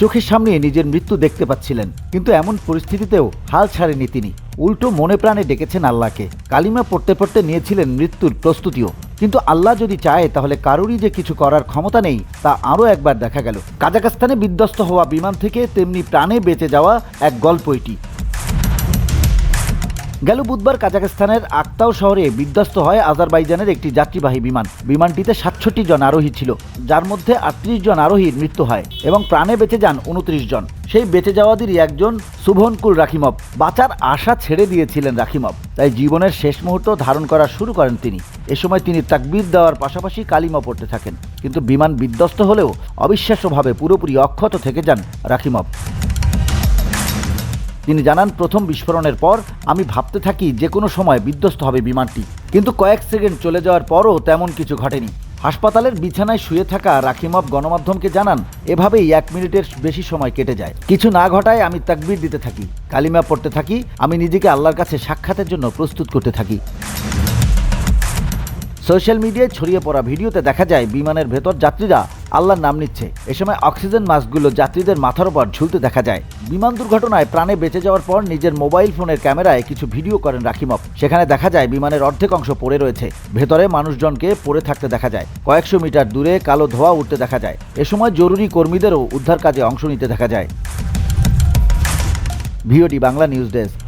চোখের সামনে নিজের মৃত্যু দেখতে পাচ্ছিলেন, কিন্তু এমন পরিস্থিতিতেও হাল ছাড়েনি তিনি। উল্টো মনে প্রাণে ডেকেছেন আল্লাহকে। কালিমা পড়তে পড়তে নিয়েছিলেন মৃত্যুর প্রস্তুতিও। কিন্তু আল্লাহ যদি চায়, তাহলে কারোরই যে কিছু করার ক্ষমতা নেই, তা আরও একবার দেখা গেল। কাজাকাস্তানে বিধ্বস্ত হওয়া বিমান থেকে তেমনি প্রাণে বেঁচে যাওয়া এক গল্প এটি। গেল বুধবার কাজাখস্তানের আক্তাও শহরে বিধ্বস্ত হয় আজারবাইজানের একটি যাত্রীবাহী বিমান। বিমানটিতে সাতষট্টি জন আরোহী ছিল, যার মধ্যে আটত্রিশ জন আরোহীর মৃত্যু হয় এবং প্রাণে বেঁচে যান উনত্রিশ জন। সেই বেঁচে যাওয়াদেরই একজন শুভনকুল রাখিমব বাঁচার আশা ছেড়ে দিয়েছিলেন রাখিমব তাই জীবনের শেষ মুহূর্ত ধারণ করা শুরু করেন তিনি। এ সময় তিনি তাকবীর দেওয়ার পাশাপাশি কালিমা পড়তে থাকেন। কিন্তু বিমান বিধ্বস্ত হলেও অবিশ্বাস্যভাবে পুরোপুরি অক্ষত থেকে যান রাখিমব তিনি জানান, প্রথম বিস্ফোরণের পর আমি ভাবতে থাকি যে কোনো সময় বিধ্বস্ত হবে বিমানটি। কিন্তু কয়েক সেকেন্ড চলে যাওয়ার পরও তেমন কিছু ঘটেনি। হাসপাতালের বিছানায় শুয়ে থাকা রাখিমব গণমাধ্যমকে জানান, এভাবেই এক মিনিটের বেশি সময় কেটে যায়। কিছু না ঘটায় আমি তাকবির দিতে থাকি, কালিমা পড়তে থাকি, আমি নিজেকে আল্লাহর কাছে সাক্ষাতের জন্য প্রস্তুত করতে থাকি। সোশ্যাল মিডিয়ায় ছড়িয়ে পড়া ভিডিওতে দেখা যায়, বিমানের ভেতর যাত্রীরা আল্লাহর নাম নিচ্ছে। এ সময় অক্সিজেন মাস্কগুলো যাত্রীদের মাথার উপর ঝুলতে দেখা যায়। বিমান দুর্ঘটনায় প্রাণে বেঁচে যাওয়ার পর নিজের মোবাইল ফোনের ক্যামেরায় কিছু ভিডিও করেন রাখিমব সেখানে দেখা যায় বিমানের অর্ধেক অংশ পড়ে রয়েছে। ভেতরে মানুষজনকে পড়ে থাকতে দেখা যায়। কয়েকশো মিটার দূরে কালো ধোঁয়া উঠতে দেখা যায়। এ সময় জরুরি কর্মীদেরও উদ্ধার কাজে অংশ নিতে দেখা যায়। VOD Bangla news desk.